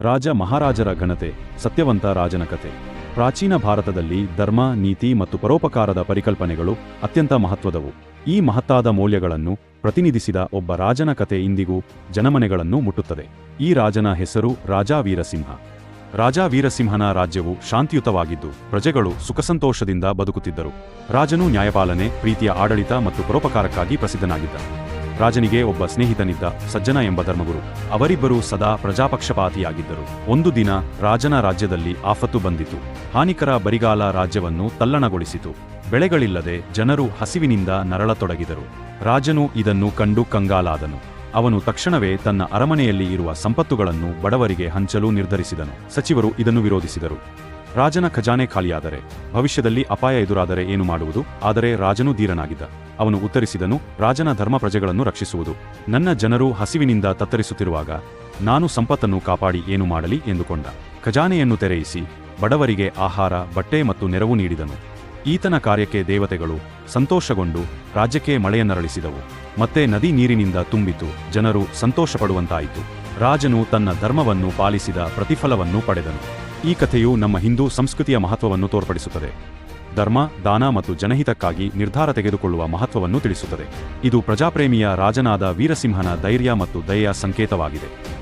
ರಾಜ ಮಹಾರಾಜರ ಘನತೆ, ಸತ್ಯವಂತ ರಾಜನ ಕಥೆ ಪ್ರಾಚೀನ ಭಾರತದಲ್ಲಿ ಧರ್ಮ, ನೀತಿ ಮತ್ತು ಪರೋಪಕಾರದ ಪರಿಕಲ್ಪನೆಗಳು ಅತ್ಯಂತ ಮಹತ್ವದವು. ಈ ಮಹತ್ತಾದ ಮೌಲ್ಯಗಳನ್ನು ಪ್ರತಿನಿಧಿಸಿದ ಒಬ್ಬ ರಾಜನ ಕಥೆ ಇಂದಿಗೂ ಜನಮನೆಗಳನ್ನು ಮುಟ್ಟುತ್ತದೆ. ಈ ರಾಜನ ಹೆಸರು ರಾಜಾ ವೀರಸಿಂಹ. ರಾಜಾ ವೀರಸಿಂಹನ ರಾಜ್ಯವು ಶಾಂತಿಯುತವಾಗಿದ್ದು, ಪ್ರಜೆಗಳು ಸುಖಸಂತೋಷದಿಂದ ಬದುಕುತ್ತಿದ್ದರು. ರಾಜನು ನ್ಯಾಯಪಾಲನೆ, ಪ್ರೀತಿಯ ಆಡಳಿತ ಮತ್ತು ಪರೋಪಕಾರಕ್ಕಾಗಿ ಪ್ರಸಿದ್ಧನಾಗಿದ್ದ. ರಾಜನಿಗೆ ಒಬ್ಬ ಸ್ನೇಹಿತನಿದ್ದ ಸಜ್ಜನ ಎಂಬ ಧರ್ಮಗುರು. ಅವರಿಬ್ಬರು ಸದಾ ಪ್ರಜಾಪಕ್ಷಪಾತಿಯಾಗಿದ್ದರು. ಒಂದು ದಿನ ರಾಜನ ರಾಜ್ಯದಲ್ಲಿ ಆಫತ್ತು ಬಂದಿತು. ಹಾನಿಕರ ಬರಿಗಾಲ ರಾಜ್ಯವನ್ನು ತಲ್ಲಣಗೊಳಿಸಿತು. ಬೆಳೆಗಳಿಲ್ಲದೆ ಜನರು ಹಸಿವಿನಿಂದ ನರಳತೊಡಗಿದರು. ರಾಜನು ಇದನ್ನು ಕಂಡು ಕಂಗಾಲಾದನು. ಅವನು ತಕ್ಷಣವೇ ತನ್ನ ಅರಮನೆಯಲ್ಲಿ ಇರುವ ಸಂಪತ್ತುಗಳನ್ನು ಬಡವರಿಗೆ ಹಂಚಲು ನಿರ್ಧರಿಸಿದನು. ಸಚಿವರು ಇದನ್ನು ವಿರೋಧಿಸಿದರು. ರಾಜನ ಖಜಾನೆ ಖಾಲಿಯಾದರೆ, ಭವಿಷ್ಯದಲ್ಲಿ ಅಪಾಯ ಎದುರಾದರೆ ಏನು ಮಾಡುವುದು? ಆದರೆ ರಾಜನು ಧೀರನಾಗಿದ್ದ. ಅವನು ಉತ್ತರಿಸಿದನು, ರಾಜನ ಧರ್ಮ ಪ್ರಜೆಗಳನ್ನು ರಕ್ಷಿಸುವುದು. ನನ್ನ ಜನರು ಹಸಿವಿನಿಂದ ತತ್ತರಿಸುತ್ತಿರುವಾಗ ನಾನು ಸಂಪತ್ತನ್ನು ಕಾಪಾಡಿ ಏನು ಮಾಡಲಿ ಎಂದುಕೊಂಡ. ಖಜಾನೆಯನ್ನು ತೆರೆಯಿಸಿ, ಬಡವರಿಗೆ ಆಹಾರ, ಬಟ್ಟೆ ಮತ್ತು ನೆರವು ನೀಡಿದನು. ಈತನ ಕಾರ್ಯಕ್ಕೆ ದೇವತೆಗಳು ಸಂತೋಷಗೊಂಡು ರಾಜ್ಯಕ್ಕೆ ಮಳೆಯನ್ನರಳಿಸಿದವು ಮತ್ತೆ ನದಿ ನೀರಿನಿಂದ ತುಂಬಿತು, ಜನರು ಸಂತೋಷಪಡುವಂತಾಯಿತು. ರಾಜನು ತನ್ನ ಧರ್ಮವನ್ನು ಪಾಲಿಸಿದ ಪ್ರತಿಫಲವನ್ನು ಪಡೆದನು. ಈ ಕಥೆಯು ನಮ್ಮ ಹಿಂದೂ ಸಂಸ್ಕೃತಿಯ ಮಹತ್ವವನ್ನು ತೋರ್ಪಡಿಸುತ್ತದೆ. ಧರ್ಮ, ದಾನ ಮತ್ತು ಜನಹಿತಕ್ಕಾಗಿ ನಿರ್ಧಾರ ತೆಗೆದುಕೊಳ್ಳುವ ಮಹತ್ವವನ್ನು ತಿಳಿಸುತ್ತದೆ. ಇದು ಪ್ರಜಾಪ್ರೇಮಿಯ ರಾಜನಾದ ವೀರಸಿಂಹನ ಧೈರ್ಯ ಮತ್ತು ದಯೆಯ ಸಂಕೇತವಾಗಿದೆ.